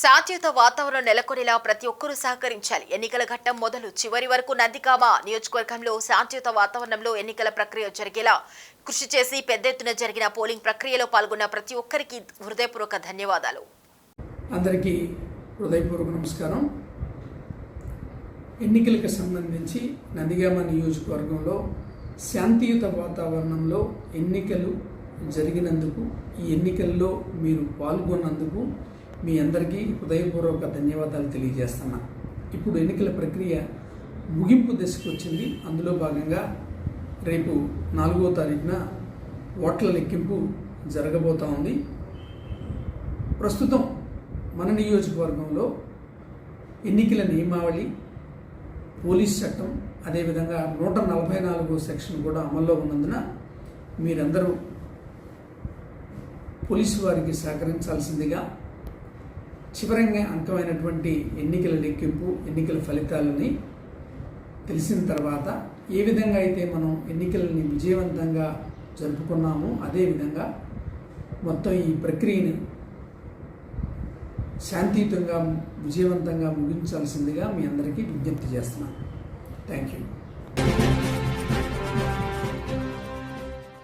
శాంతియుత వాతావరణం నెలకొనేలా ప్రతి ఒక్కరూ సహకరించాలి. ఎన్నికల ఘట్టం మొదలు చివరి వరకు నందికామ నియోజకవర్గంలో శాంతియుత వాతావరణంలో ఎన్నికల ప్రక్రియ జరిగేలా కృషి చేసి పెద్ద ఎత్తున జరిగిన పోలింగ్ ప్రక్రియలో పాల్గొన్న ప్రతి ఒక్కరికి హృదయపూర్వక ధన్యవాదాలు. అందరికీ హృదయపూర్వక నమస్కారం. ఎన్నికలకు సంబంధించి నందిగామ నియోజకవర్గంలో శాంతియుత వాతావరణంలో ఎన్నికలు జరిగినందుకు ఈ ఎన్నికల్లో మీరు పాల్గొన్నందుకు మీ అందరికీ హృదయపూర్వక ధన్యవాదాలు తెలియజేస్తున్నా. ఇప్పుడు ఎన్నికల ప్రక్రియ ముగింపు దశకు వచ్చింది. అందులో భాగంగా రేపు నాలుగో తారీఖున ఓట్ల లెక్కింపు జరగబోతా ఉంది. ప్రస్తుతం మన నియోజకవర్గంలో ఎన్నికల నియమావళి పోలీస్ చట్టం అదేవిధంగా నూట నలభై నాలుగో సెక్షన్ కూడా అమల్లో ఉన్నందున మీరందరూ పోలీసు వారికి సహకరించాల్సిందిగా చివరంగా అంకమైనటువంటి ఎన్నికల లెక్కింపు ఎన్నికల ఫలితాలని తెలిసిన తర్వాత ఏ విధంగా అయితే మనం ఎన్నికలని విజయవంతంగా జరుపుకున్నామో అదేవిధంగా మొత్తం ఈ ప్రక్రియని శాంతియుతంగా విజయవంతంగా ముగించాల్సిందిగా మీ అందరికీ విజ్ఞప్తి చేస్తున్నాను. Thank you